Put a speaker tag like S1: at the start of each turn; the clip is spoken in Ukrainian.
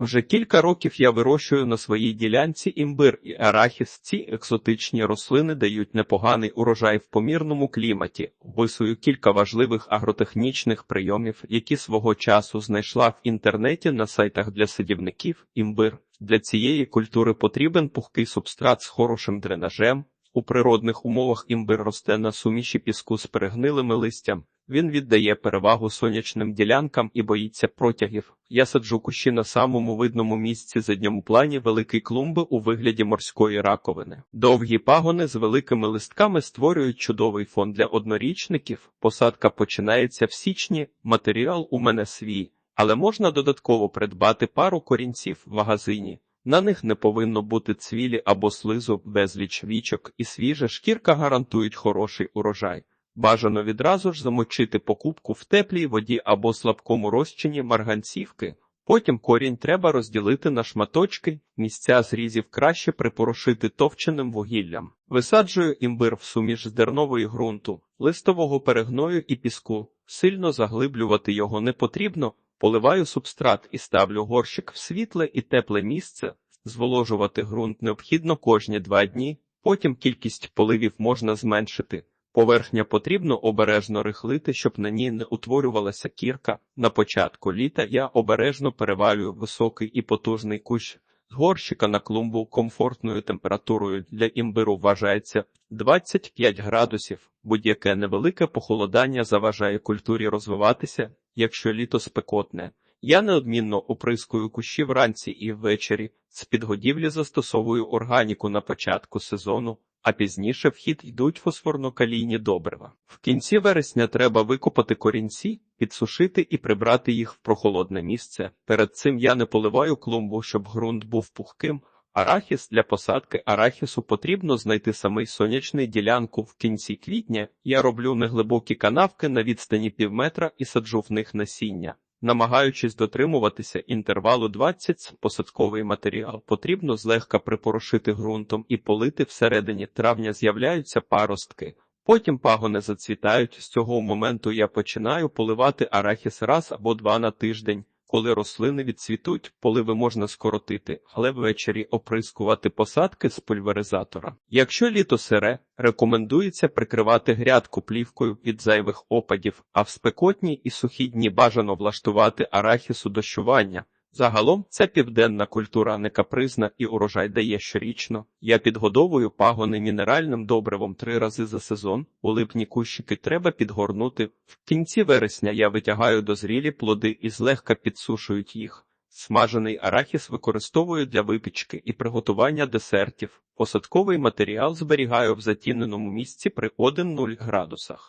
S1: Вже кілька років я вирощую на своїй ділянці імбир і арахіс. Ці екзотичні рослини дають непоганий урожай в помірному кліматі. Висую кілька важливих агротехнічних прийомів, які свого часу знайшла в інтернеті на сайтах для садівників. Імбир для цієї культури потрібен пухкий субстрат з хорошим дренажем. У природних умовах імбир росте на суміші піску з перегнилими листям. Він віддає перевагу сонячним ділянкам і боїться протягів. Я саджу кущі на самому видному місці задньому плані великий клумби у вигляді морської раковини. Довгі пагони з великими листками створюють чудовий фон для однорічників. Посадка починається в січні. Матеріал у мене свій, але можна додатково придбати пару корінців в магазині. На них не повинно бути цвілі або слизу, безліч вічок і свіжа шкірка гарантують хороший урожай. Бажано відразу ж замочити покупку в теплій воді або слабкому розчині марганцівки. Потім корінь треба розділити на шматочки, місця зрізів краще припорошити товченим вугіллям. Висаджую імбир в суміш з дернової ґрунту, листового перегною і піску. Сильно заглиблювати його не потрібно. Поливаю субстрат і ставлю горщик в світле і тепле місце. Зволожувати ґрунт необхідно кожні два дні, потім кількість поливів можна зменшити. Поверхня потрібно обережно рихлити, щоб на ній не утворювалася кірка. На початку літа я обережно перевалюю високий і потужний кущ з горщика на клумбу комфортною температурою для імбиру вважається 25 градусів. Будь-яке невелике похолодання заважає культурі розвиватися, якщо літо спекотне. Я неодмінно оприскую кущі вранці і ввечері. З підгодівлі застосовую органіку на початку сезону, а пізніше в хід йдуть фосфорно-калійні добрива. В кінці вересня треба викопати корінці, підсушити і прибрати їх в прохолодне місце. Перед цим я не поливаю клумбу, щоб ґрунт був пухким. Арахіс для посадки арахісу потрібно знайти самий сонячний ділянку в кінці квітня. Я роблю неглибокі канавки на відстані півметра і саджу в них насіння. Намагаючись дотримуватися інтервалу 20 посадковий матеріал, потрібно злегка припорошити ґрунтом і полити всередині травня з'являються паростки. Потім пагони зацвітають. З цього моменту я починаю поливати арахіс раз або два на тиждень. Коли рослини відцвітуть, поливи можна скоротити, але ввечері оприскувати посадки з пульверизатора. Якщо літо сире, рекомендується прикривати грядку плівкою від зайвих опадів, а в спекотні і сухі дні бажано влаштувати арахісу дощування. Загалом ця південна культура не капризна і урожай дає щорічно. Я підгодовую пагони мінеральним добривом три рази за сезон. У липні кущики треба підгорнути. В кінці вересня я витягаю дозрілі плоди і злегка підсушують їх. Смажений арахіс використовую для випічки і приготування десертів. Посадковий матеріал зберігаю в затіненому місці при 1-0 градусах.